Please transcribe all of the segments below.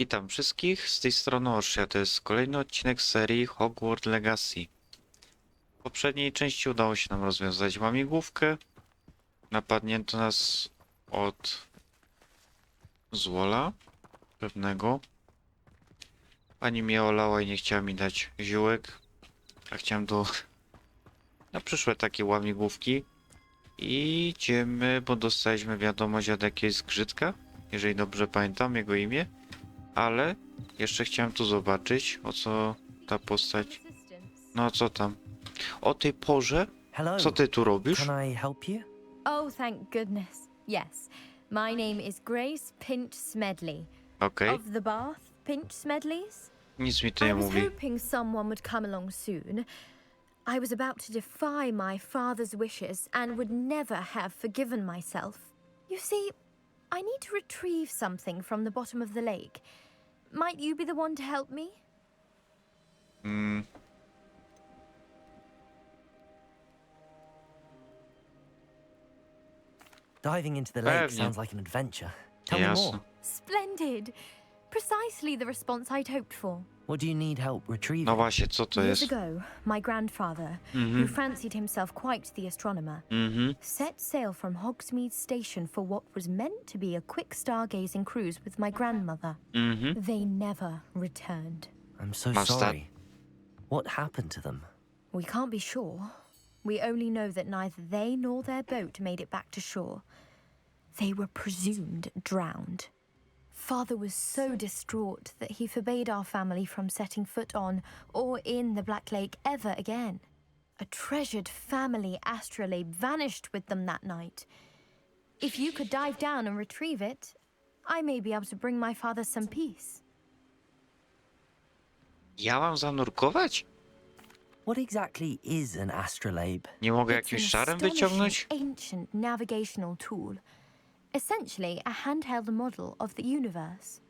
Witam wszystkich, z tej strony Orsia, to jest kolejny odcinek serii Hogwarts Legacy. W poprzedniej części udało się nam rozwiązać łamigłówkę. Napadnięto nas od złola pewnego. Pani mnie olała i nie chciała mi dać ziółek. A chciałem do... na przyszłe takie łamigłówki. I idziemy, bo dostaliśmy wiadomość od jakiegoś zgrzytka, jeżeli dobrze pamiętam jego imię. Ale jeszcze chciałem tu zobaczyć, o co ta postać. No co tam? O tej porze? Co ty tu robisz? Can I help you? Oh, thank goodness. Yes. My name is Grace Pinch Smedley. Okej, Of the Bath Pinch Smedleys? nic mi to I nie was mówi. hoping someone would come along soon. I was about to defy my father's wishes and would never have forgiven myself. You see, I need to retrieve something from the bottom of the lake. Might you be the one to help me? Mm, Diving into the lake sounds like an adventure. Tell me more. Splendid! Precisely the response I'd hoped for. What do you need help retrieving? No właśnie, co to Years jest? ago, my grandfather, who Mhm, fancied himself quite the astronomer, mhm. set sail from Hogsmeade Station for what was meant to be a quick stargazing cruise with my grandmother. Mhm. They never returned. I'm so Must that- sorry. What happened to them? We can't be sure. We only know that neither they nor their boat made it back to shore. They were presumed drowned. Father was so distraught that he forbade our family from setting foot on or in the Black Lake ever again. A treasured family astrolabe vanished with them that night. If you could dive down and retrieve it, I may be able to bring my father some peace. Ja mam zanurkować? What exactly is an astrolabe? Nie mogę It's jakimś an szarem astonishing wyciągnąć? Ancient navigational tool, essentially a handheld model of the universe.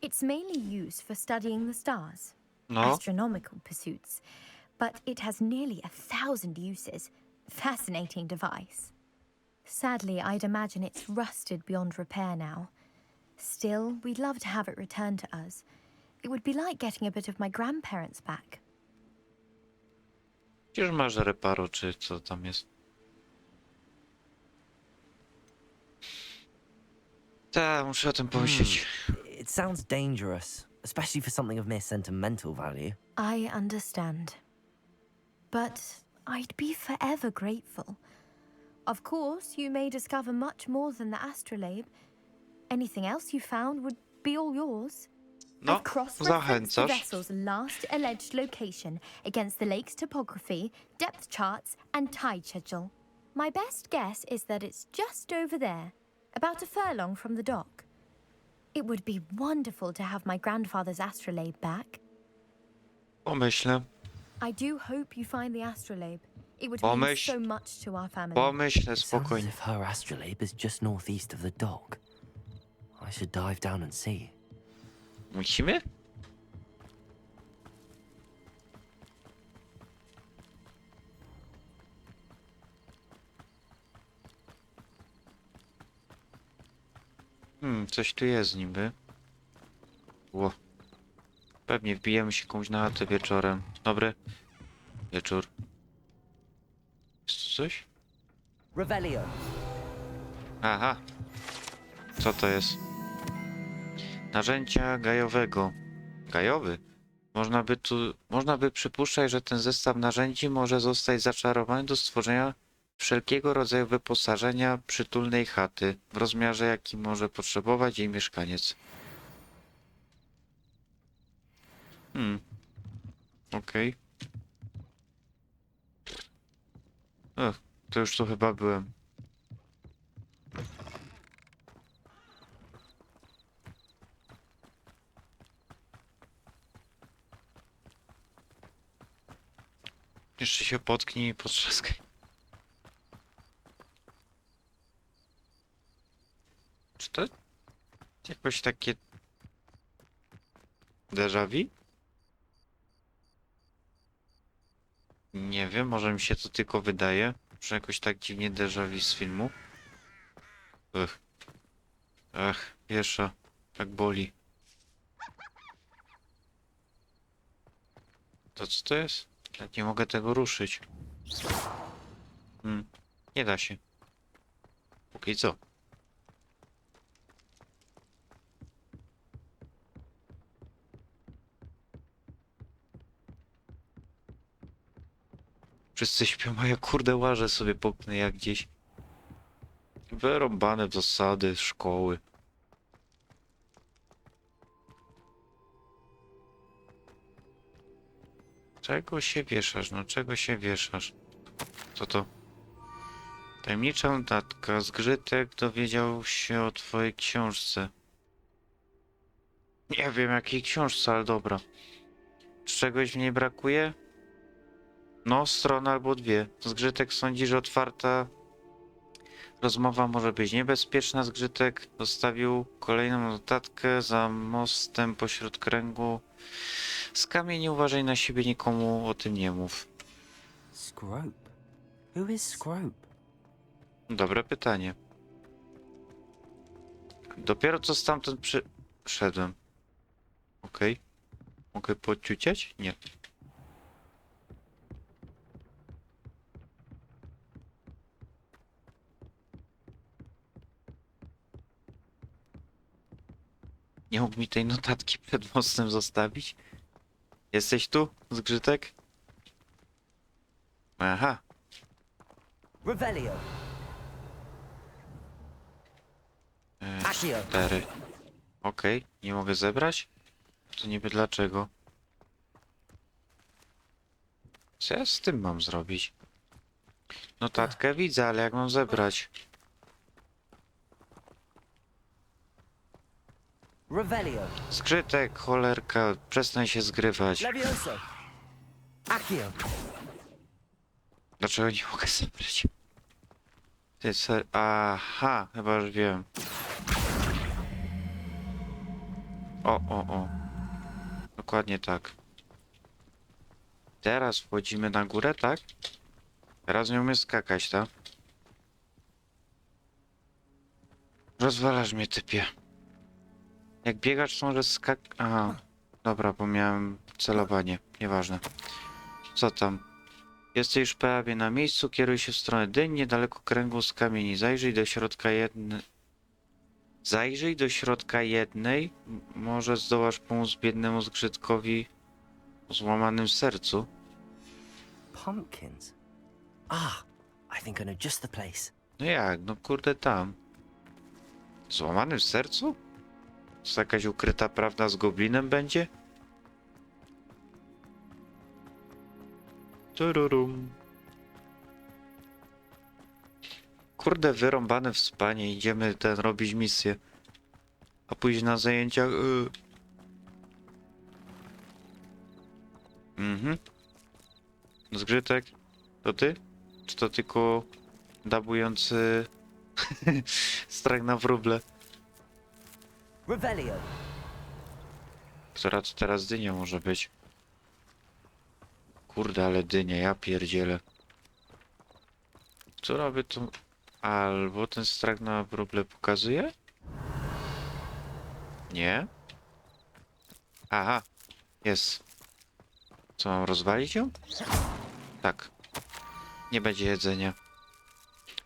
It's mainly used for studying the stars, No, astronomical pursuits, but it has nearly a thousand uses. Fascinating device. Sadly, I'd imagine it's rusted beyond repair now. Still, we'd love to have it returned to us. It would be like getting a bit of my grandparents back. przecież masz reparo, czy co tam jest. Tak, muszę o tym pomyśleć. Hmm. It sounds dangerous, especially for something of mere sentimental value. I understand. But I'd be forever grateful. Of course, you may discover much more than the astrolabe. Anything else you found would be all yours. No, I've cross-referenced the zachęcasz. vessel's last alleged location against the lake's topography, depth charts, and tide schedule. My best guess is that it's just over there, about a furlong from the dock. It would be wonderful to have my grandfather's astrolabe back. Pomyślę, I do hope you find the astrolabe. It would mean Pomyśl. so much to our family. pomyślę It sounds as spokojnie. if her astrolabe is just northeast of the dock. I should dive down and see. Musimy? Coś tu jest niby. Ło. Pewnie wbijemy się komuś na chatę wieczorem. Dobry. Wieczór. Jest tu coś? Revelio. Aha. Co to jest? Narzędzia gajowego. Gajowy? Można by tu, można by przypuszczać, że ten zestaw narzędzi może zostać zaczarowany do stworzenia wszelkiego rodzaju wyposażenia przytulnej chaty w rozmiarze, jaki może potrzebować jej mieszkaniec. Hmm. Okej. Ech, to już tu chyba byłem. Jeszcze się potknij i potrzaskaj. Czy to jakoś takie déjà vu? Nie wiem, może mi się to tylko wydaje, że jakoś tak dziwnie déjà vu z filmu. Ech. Ech, piesza. Tak boli. To co to jest? Tak nie mogę tego ruszyć. Hmm, nie da się. Póki co. Wszyscy śpią, a ja kurde łażę sobie popnę jak gdzieś. Wyrąbane w zasady szkoły. Czego się wieszasz? No czego się wieszasz? Co to? Tajemnicza notatka. Zgrzytek dowiedział się o twojej książce. Nie wiem jakiej książce, ale dobra. Czy czegoś w niej brakuje? No, strona albo dwie. Zgrzytek sądzi, że otwarta rozmowa może być niebezpieczna. Zgrzytek zostawił kolejną notatkę za mostem pośród kręgu. Z kamieni uważaj na siebie, nikomu o tym nie mów. Scrope? Who is Scrope? Dobre pytanie. Dopiero co stamtąd przyszedłem. Okej. Mogę podciuciać? Nie. Nie mógł mi tej notatki przed mostem zostawić? Jesteś tu, zgrzytek? Aha, Revelio. e, Accio. cztery. Okej, nie mogę zebrać? To niby dlaczego? Co ja z tym mam zrobić? Notatkę widzę, ale jak mam zebrać? Revelio. Skrzytek, cholerka, przestań się zgrywać. Accio. Dlaczego nie mogę zebrać? Ty ser... Aha, chyba już wiem. O, o, o. Dokładnie tak. Teraz wchodzimy na górę, tak? Teraz nie umiem skakać, tak? Rozwalasz mnie, typie. Jak biegacz, może skak... Aha. Dobra, bo miałem celowanie. Nieważne. Co tam? Jesteś już prawie na miejscu, kieruj się w stronę dyń, niedaleko kręgu z kamieni. Zajrzyj do środka jednej... Zajrzyj do środka jednej, może zdołasz pomóc biednemu zgrzytkowi o złamanym sercu. Pumpkins. Ah, I think I know just the place. No jak, no kurde tam. Złamanym sercu? To jakaś ukryta prawda z goblinem będzie? Tururum. Kurde, wyrąbane w spanie, idziemy ten robić misję. A później na zajęciach... y. Mhm. Zgrzytek, to ty? Czy to tylko dabujący strach na wróble? Revelio. To teraz dynia może być? Kurde, ale dynia, ja pierdzielę. Co robię tu? Albo ten strach na wróble pokazuje? Nie? Aha, jest. Co, mam rozwalić ją? Tak. Nie będzie jedzenia.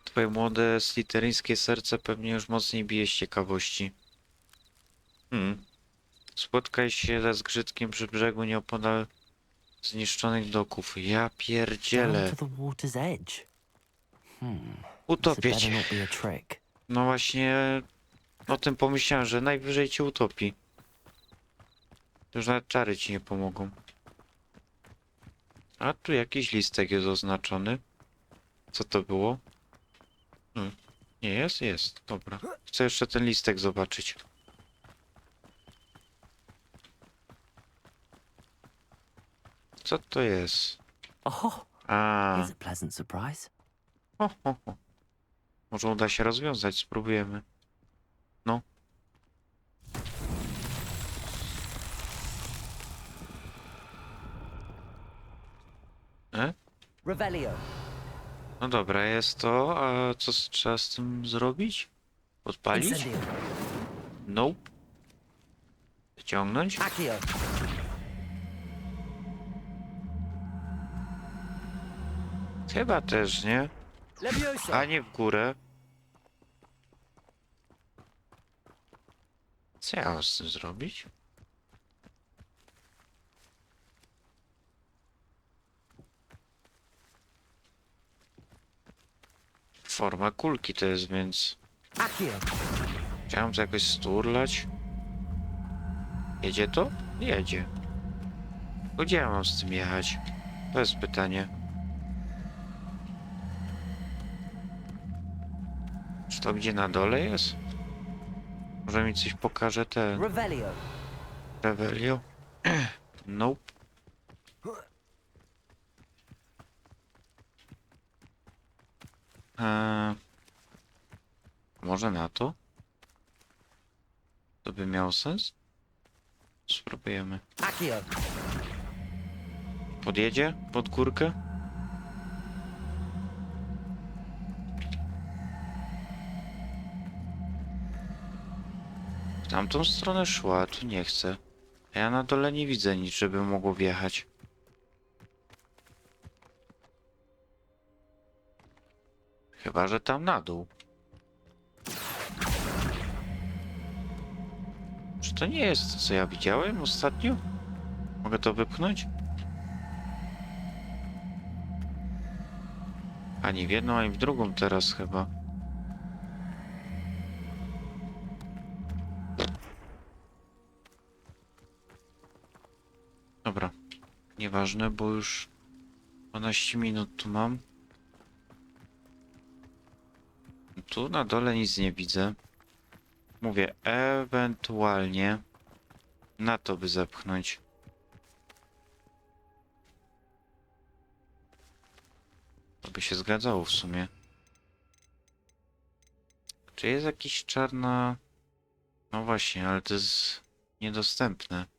Twoje młode sliteryńskie serce pewnie już mocniej bije z ciekawości. Hmm. Spotkaj się ze zgrzytkiem przy brzegu nieopodal zniszczonych doków. Ja Down pierdzielę. to the water's edge. Hmm. This had Utopię better cię. not be a trick. No właśnie o tym pomyślałem, że najwyżej cię utopi. Już nawet czary ci nie pomogą. A tu jakiś listek jest oznaczony. Co to było? Hmm. Nie jest? Jest. Dobra. Chcę jeszcze ten listek zobaczyć. Co to jest? Oh, A, here's a pleasant surprise. ho, ho, ho. Może uda się rozwiązać, spróbujemy. No. E? Revelio. No dobra, jest to, a co z- trzeba z tym zrobić? Podpalić? Incendio. Nope. Wyciągnąć? Accio. Chyba też, nie? Leviosa! A nie w górę. Co ja mam z tym zrobić? Forma kulki to jest, więc Accio! chciałem to jakoś sturlać. Jedzie to? Jedzie. Gdzie ja mam z tym jechać? To jest pytanie. To gdzie na dole jest? Może mi coś pokaże ten Revelio! Revelio? Nope. Eee, może na to? To by miało sens? Spróbujemy. Podjedzie pod górkę? Tamtą stronę szła, tu nie chcę. Ja na dole nie widzę nic, żeby mogło wjechać. Chyba, że tam na dół. Czy to nie jest to, co ja widziałem ostatnio? Mogę to wypchnąć? Ani w jedną, ani w drugą teraz chyba. Nieważne, bo już 12 minut tu mam. Tu na dole nic nie widzę. Mówię, ewentualnie na to by zepchnąć. To by się zgadzało w sumie. Czy jest jakiś czarna... No właśnie, ale to jest niedostępne.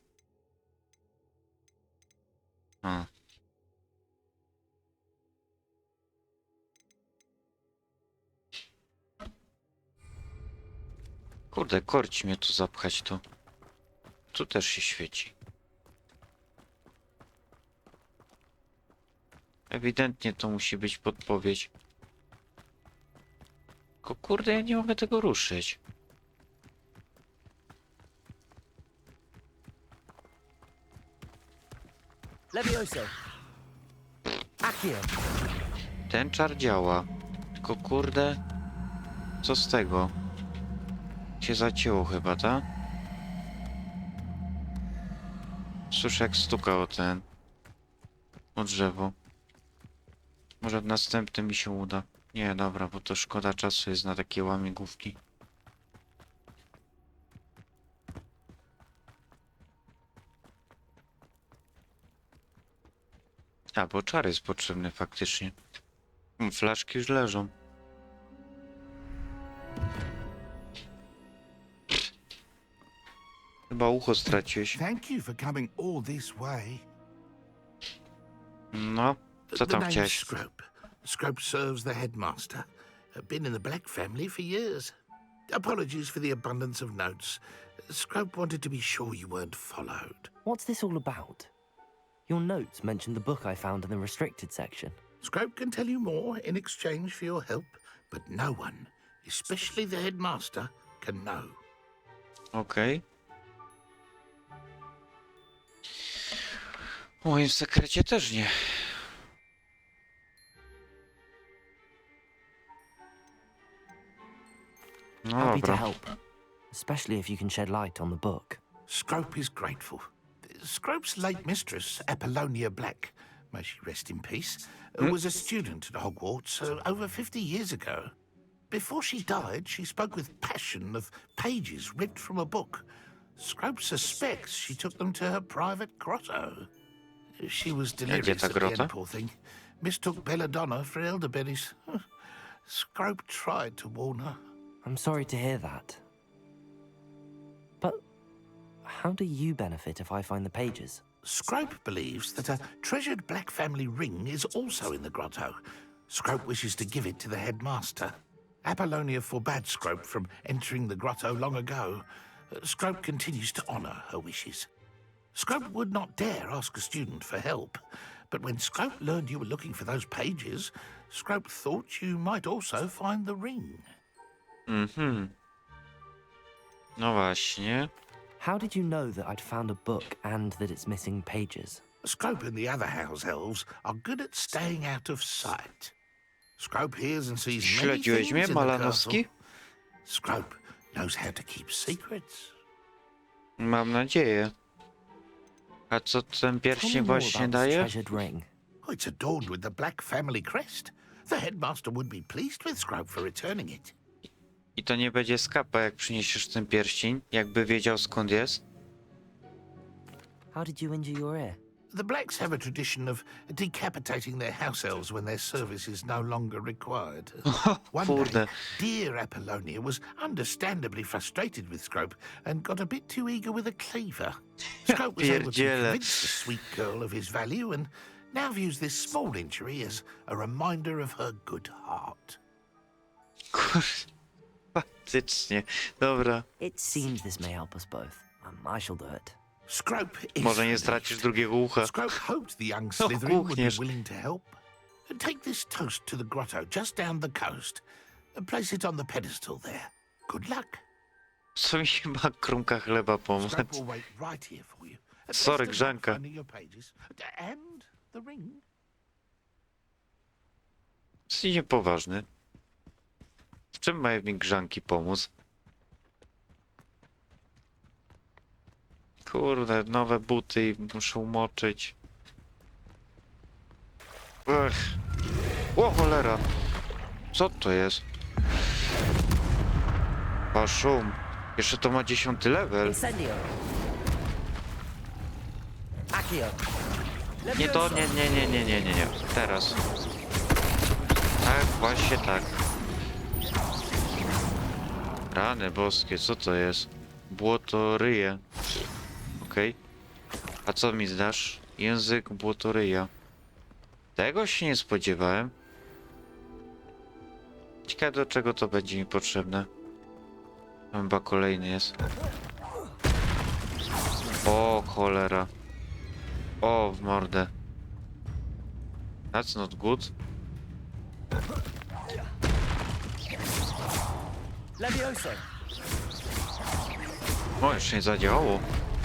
Kurde, korci mnie tu zapchać to. Tu też się świeci. Ewidentnie to musi być podpowiedź. Tylko kurde, ja nie mogę tego ruszyć. Accio! Ten czar działa. Tylko kurde, co z tego? Się zacięło chyba, tak? Słyszę jak stuka o ten... O drzewo. Może w następnym mi się uda. Nie, dobra, bo to szkoda czasu jest na takie łamigłówki. A, bo czar jest potrzebny faktycznie. Flaszki już leżą. Chyba ucho straciłeś. Thank you for coming all this way. No, co tam chciałeś? Scrope. Scrope serves the headmaster. Been in the Black family for years. Apologies for the abundance of notes. Scrope wanted to be sure you weren't followed. What's this all about? Your notes mentioned the book I found in the restricted section. Scrope can tell you more in exchange for your help, but no one, especially the headmaster, can know. Okej. W moim sekrecie też nie. No Happy to dobra. help. Especially if you can shed light on the book. Scrope is grateful. Scrope's late mistress, Apollonia Black, may she rest in peace, uh, was a student at Hogwarts uh, over 50 years ago. Before she died, she spoke with passion of pages ripped from a book. Scrope suspects she took them to her private grotto. She was delirious at the end, poor thing. Mistook Belladonna for elderberries. Scrope tried to warn her. I'm sorry to hear that. But how do you benefit if I find the pages? Scrope believes that a treasured Black family ring is also in the grotto. Scrope wishes to give it to the headmaster. Apollonia forbade Scrope from entering the grotto long ago. Scrope continues to honour her wishes. Scrope would not dare ask a student for help, But when Scrope learned you were looking for those pages, Scrope thought you might also find the ring. Mhm. No właśnie. How did you know that I'd found a book and that it's missing pages? Scrope and the other house elves are good at staying out of sight. Scrope hears and sees many Śledziłeś things mnie, in the Malanowski? castle. Scrope knows how to keep secrets. Mam nadzieję. A co ten Tell me pierścień more właśnie about this daje? treasured ring. Oh, It's adorned with the Black family crest. The headmaster would be pleased with Scrope for returning it. I to nie będzie skapa, jak przyniesiesz ten pierścień, jakby wiedział skąd jest. How did you injure your ear? The Blacks have a tradition of decapitating their house elves when their service is no longer required. One Kurde. day, dear Apollonia was understandably frustrated with Scrope and got a bit too eager with a cleaver. Scrope was able to pierdzielę. convince the sweet girl of his value and now views this small injury as a reminder of her good heart. Kurde. Faktycznie. Dobra. It seems this may help us both. Um, I shall do it. Scrope is Może nie stracisz drugiego ucha. Scrope hoped the young No, Slytherin would be kuchniesz. willing to help. Take this toast to the grotto just down the coast. and Place it on the pedestal there. Good luck. Co mi się ma krumka chleba pomóc? Scrope will wait right here for you. Best Sorry, of luck Grzanka. finding your pages. And the ring. Jesteś niepoważny. W czym mają mi grzanki pomóc? Kurde, nowe buty i muszę umoczyć. Ech. O cholera! Co to jest? A szum. Jeszcze to ma dziesiąty level. Incendio! Accio! Nie to, nie, nie, nie, nie, nie, nie, nie. Teraz. Tak, właśnie tak. Rany boskie, co to jest? Błotoryje. Okej. A co mi zdasz? Język błotoryja. Tego się nie spodziewałem. Ciekawe do czego to będzie mi potrzebne. Chyba kolejny jest. O cholera. O, w mordę. That's not good. Levioso! O, jeszcze nie zadziałało.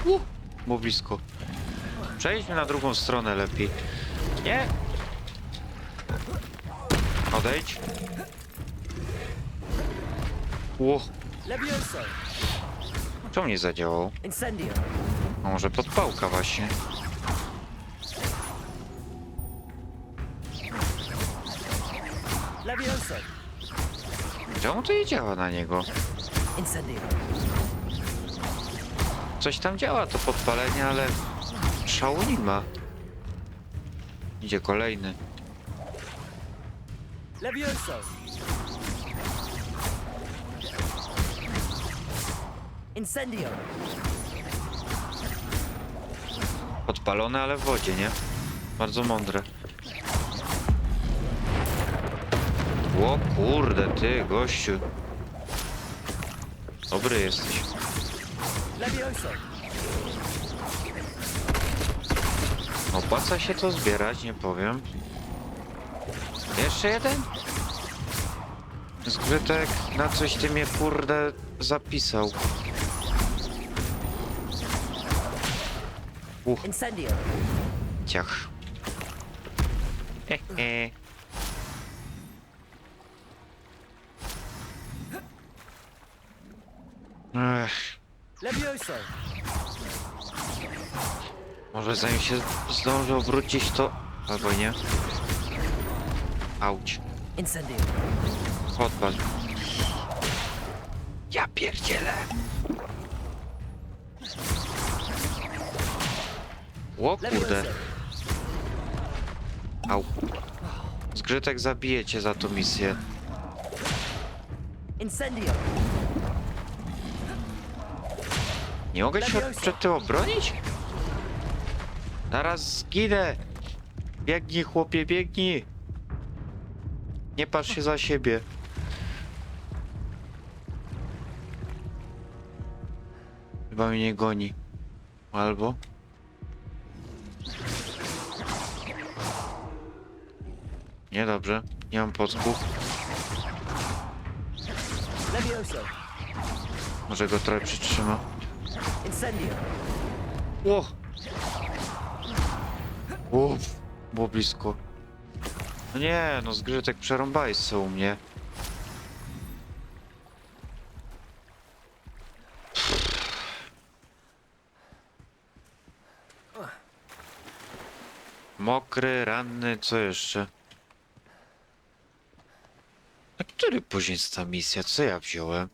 Uh, było blisko. Przejdźmy na drugą stronę lepiej. Nie! Odejdź. Ło, Levioso! czemu nie zadziałało? Incendio! A może podpałka właśnie. Czemu to nie działa na niego? Coś tam działa to podpalenie, ale szału nie ma. Idzie kolejny. Incendio! Podpalone, ale w wodzie, nie? Bardzo mądre. O kurde, ty, gościu. Dobry jesteś. Opłaca się to zbierać, nie powiem. Jeszcze jeden? Zgrytek, na coś ty mnie kurde zapisał. Uch, Incendio! ciach. Hehe. Ech, Levioso! może zanim się zdąży obrócić to... Albo nie. Auć. Incendio! Odpal. Ja pierdzielę. O kurde. Au. Zgrzytek zabije cię za tą misję. Incendio! Nie mogę się przed tym obronić? Zaraz zginę. Biegnij chłopie, biegnij. Nie patrz się za siebie. Chyba mnie nie goni. Albo? Niedobrze. Nie mam podków. Levioso. Może go trochę przytrzyma. Incendio. Ło! Ło! Było blisko. No nie, no zgrzytek przerąbałeś co u mnie. Mokry, ranny, co jeszcze? A który jest ta misja? Co ja wziąłem?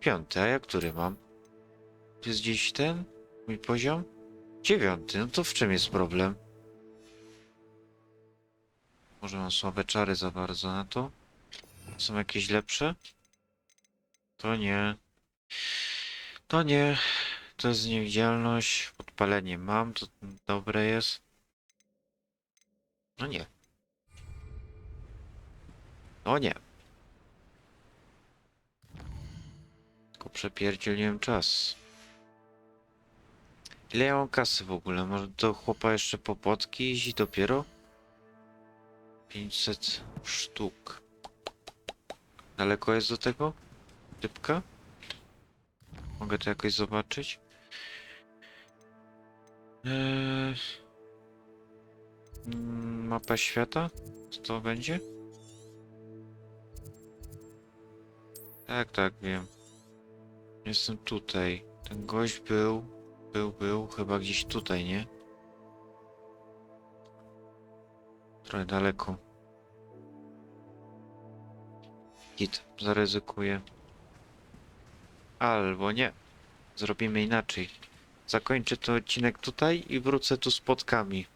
Piąty, a ja który mam? To jest gdzieś ten? Mój poziom? Dziewiąty, no to w czym jest problem? Może mam słabe czary za bardzo na to? Są jakieś lepsze? To nie. To nie. To jest niewidzialność. Podpalenie mam, to dobre jest. No nie. No nie. Tylko przepierdzieliłem czas. Ile ja mam kasy w ogóle? Może do chłopa jeszcze po płotki iść dopiero? 500 sztuk. Daleko jest do tego? Typka? Mogę to jakoś zobaczyć? Eee... Mapa świata? Co to będzie? Tak, tak, wiem. Jestem tutaj. Ten gość był, był, był chyba gdzieś tutaj, nie? Trochę daleko. Git, zaryzykuję. Albo nie. Zrobimy inaczej. Zakończę ten odcinek tutaj i wrócę tu z spotkami.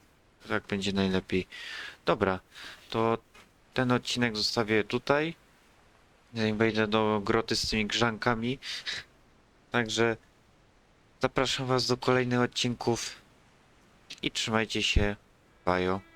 Tak będzie najlepiej. Dobra, to ten odcinek zostawię tutaj. Zanim wejdę do groty z tymi grzankami. Także zapraszam Was do kolejnych odcinków i trzymajcie się. Bajo.